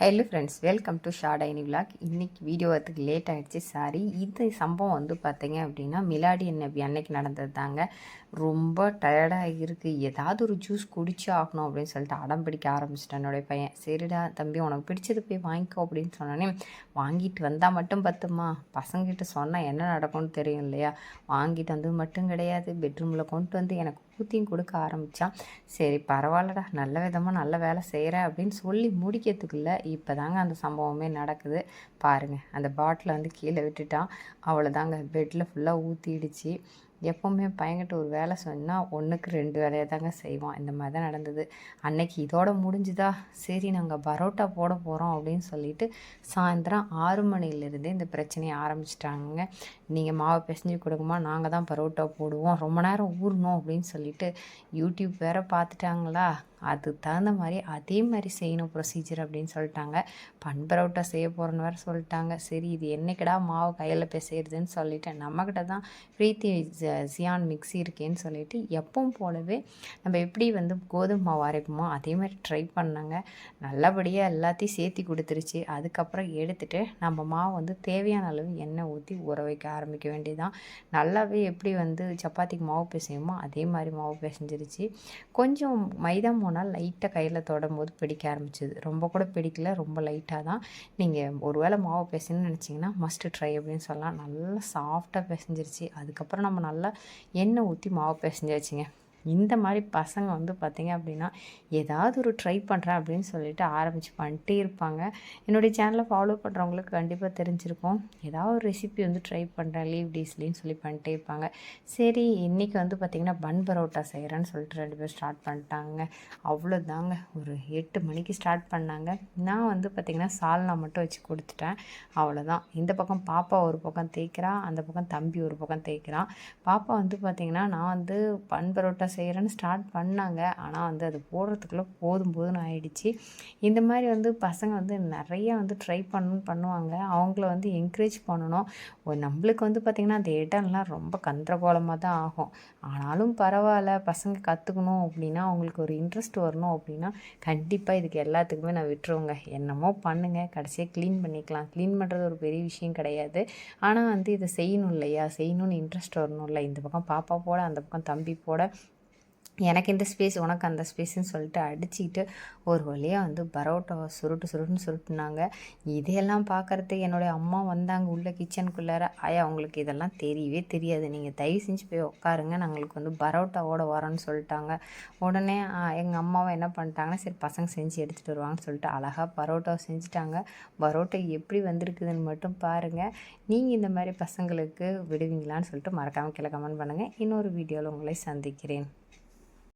Hello friends welcome to short ஐனி vlog இன்றைக்கி video வரத்துக்கு late ஆகிடுச்சு சாரி இது சம்பவம் வந்து பார்த்தீங்க அப்படின்னா மிலாடி நபி அன்னைக்கு நடந்தது தாங்க. ரொம்ப டயர்டாக இருக்குது ஏதாவது ஒரு ஜூஸ் குடிச்சு ஆகணும் அப்படின்னு சொல்லிட்டு அடம் பிடிக்க ஆரம்பிச்சிட்டேன் என்னுடைய பையன். சரிடா தம்பி உனக்கு பிடிச்சது போய் வாங்கிக்கோ அப்படின்னு சொன்னோன்னே வாங்கிட்டு வந்தால் மட்டும் பத்துமா? பசங்கிட்ட சொன்னால் என்ன நடக்கும்னு தெரியும் இல்லையா? வாங்கிட்டு வந்தது மட்டும் கிடையாது. பெட்ரூமில் கொண்டு வந்து எனக்கு ஊற்றியும் கொடுக்க ஆரம்பித்தான் சரி பரவாயில்லடா நல்ல விதமாக நல்ல வேலை செய்கிறேன் அப்படின்னு சொல்லி முடிக்கிறதுக்குள்ளே இப்போ தாங்க அந்த சம்பவமே நடக்குது. பாருங்கள் அந்த பாட்டிலை வந்து கீழே விட்டுட்டான். அவ்வளோதாங்க பெட்டில் ஃபுல்லாக ஊற்றிடுச்சு எப்போவுமே பையன்கிட்ட ஒரு வேலை சொன்னால் ஒன்றுக்கு ரெண்டு வேலையை தாங்க செய்வான். இந்த மாதிரி தான் நடந்தது. அன்னைக்கு இதோட முடிஞ்சுதா? சரி நாங்கள் பரோட்டா போட போகிறோம் அப்படின்னு சொல்லிட்டு சாயந்தரம் ஆறு மணிலேருந்தே இந்த பிரச்சனையை ஆரம்பிச்சிட்டாங்க நீங்கள் மாவை பிசைஞ்சு கொடுக்குமா நாங்கள் தான் பரோட்டா போடுவோம். ரொம்ப நேரம் ஊறணும் அப்படின்னு சொல்லிட்டு யூடியூப் வேறு பார்த்துட்டாங்களா? அதுக்கு தகுந்த மாதிரி அதே மாதிரி செய்யணும் ப்ரொசீஜர் அப்படின்னு சொல்லிட்டாங்க. பன் பரோட்டா செய்ய போகிறோன்னு வேறு சொல்லிட்டாங்க. சரி இது என்னைக்கடா மாவு கையில் பிசையிறதுன்னு சொல்லிட்டு நம்மக்கிட்ட தான் பிரீத்தி சியான் மிக்ஸி இருக்கேன்னு சொல்லிட்டு எப்பவும் போலவே நம்ம எப்படி வந்து கோதுமை மாவு அரைப்போமோ அதே மாதிரி ட்ரை பண்ணாங்க. நல்லபடியாக எல்லாத்தையும் சேர்த்தி கொடுத்துருச்சு. அதுக்கப்புறம் எடுத்துகிட்டு நம்ம மாவு வந்து தேவையான அளவு எண்ணெய் ஊற்றி ஊற வைக்க ஆரம்பிக்க வேண்டியதான் நல்லாவே எப்படி வந்து சப்பாத்திக்கு மாவு பிசையுமோ அதே மாதிரி மாவு பிசைஞ்சிருச்சு. கொஞ்சம் மைதா போனால் லைட்டாக கையில் தொடும்போது பிடிக்க ஆரம்பிச்சிது. ரொம்ப கூட பிடிக்கல ரொம்ப லைட்டாக தான். நீங்கள் ஒரு வேளை மாவு பிசைன்னு நினச்சிங்கன்னா மஸ்ட்டு ட்ரை அப்படின்னு சொல்லலாம். நல்லா சாஃப்டாக பிசைஞ்சிருச்சு. அதுக்கப்புறம் நம்ம நல்லா நல்லா எண்ணெய் ஊற்றி மாவு பிசைஞ்சாச்சுங்க. இந்த மாதிரி பசங்க வந்து பார்த்திங்க அப்படின்னா ஏதாவது ஒரு ட்ரை பண்ணுறேன் அப்படின்னு சொல்லிட்டு ஆரம்பித்து பண்ணிட்டே இருப்பாங்க. என்னுடைய சேனலை ஃபாலோ பண்ணுறவங்களுக்கு கண்டிப்பாக தெரிஞ்சிருக்கும். ஏதாவது ஒரு ரெசிபி வந்து ட்ரை பண்ணுறேன் லீவ் டேஸ்லேன்னு சொல்லி பண்ணிட்டே இருப்பாங்க. சரி இன்றைக்கி வந்து பார்த்திங்கன்னா பன் பரோட்டா செய்கிறேன்னு சொல்லிட்டு ரெண்டு பேர் ஸ்டார்ட் பண்ணிட்டாங்க. அவ்வளோதாங்க ஒரு எட்டு மணிக்கு ஸ்டார்ட் பண்ணாங்க. நான் வந்து பார்த்திங்கன்னா சால்னா மட்டும் வச்சு கொடுத்துட்டேன். அவ்வளோதான் இந்த பக்கம் பாப்பா ஒரு பக்கம் தேய்க்கிறான் அந்த பக்கம் தம்பி ஒரு பக்கம் தேய்க்கிறான் பாப்பா வந்து பார்த்திங்கன்னா நான் வந்து பன் பரோட்டா செய்கிறேன்னு ஸ்டார்ட் பண்ணாங்க. ஆனால் வந்து அது போடுறதுக்குள்ளே போதும் போதும்னு ஆயிடுச்சு. இந்த மாதிரி வந்து பசங்க வந்து நிறையா வந்து ட்ரை பண்ணணும்னு பண்ணுவாங்க. அவங்கள வந்து என்கரேஜ் பண்ணணும். நம்மளுக்கு வந்து பார்த்திங்கன்னா அந்த இடம்லாம் ரொம்ப கந்தரகோலமாக தான் ஆகும். ஆனாலும் பரவாயில்ல பசங்க கற்றுக்கணும் அப்படின்னா அவங்களுக்கு ஒரு இன்ட்ரெஸ்ட் வரணும் அப்படின்னா கண்டிப்பாக இதுக்கு எல்லாத்துக்குமே நான் விட்டுருவோங்க. என்னமோ பண்ணுங்கள் கடைசியாக க்ளீன் பண்ணிக்கலாம். க்ளீன் பண்ணுறது ஒரு பெரிய விஷயம் கிடையாது. ஆனால் வந்து இதை செய்யணும் இல்லையா? செய்யணும்னு இன்ட்ரெஸ்ட் வரணும் இல்லை? இந்த பக்கம் பாப்பா போட அந்த பக்கம் தம்பி போட எனக்கு இந்த ஸ்பேஸ் உனக்கு அந்த ஸ்பேஸ்ன்னு சொல்லிட்டு அடிச்சுக்கிட்டு ஒரு வழியாக வந்து பரோட்டாவை சுருட்டு சுருட்டுன்னு சுருட்டுனாங்க. இதையெல்லாம் பார்க்குறதுக்கு என்னுடைய அம்மா வந்தாங்க உள்ள கிச்சனுக்குள்ளார ஆயா அவங்களுக்கு இதெல்லாம் தெரியவே தெரியாது. நீங்கள் தயவு செஞ்சு போய் உட்காருங்க நாங்களுக்கு வந்து பரோட்டாவோட வரோன்னு சொல்லிட்டாங்க. உடனே எங்கள் அம்மாவை என்ன பண்ணிட்டாங்கன்னா சரி பசங்க செஞ்சு எடுத்துகிட்டு வருவாங்கன்னு சொல்லிட்டு அழகாக பரோட்டாவை செஞ்சுட்டாங்க. பரோட்டா எப்படி வந்திருக்குதுன்னு மட்டும் பாருங்கள் நீங்கள் இந்த மாதிரி பசங்களுக்கு விடுவீங்களான்னு சொல்லிட்டு மறக்காமல் கீழே கமெண்ட் பண்ணுங்கள் இன்னொரு வீடியோவில் உங்களை சந்திக்கிறேன்.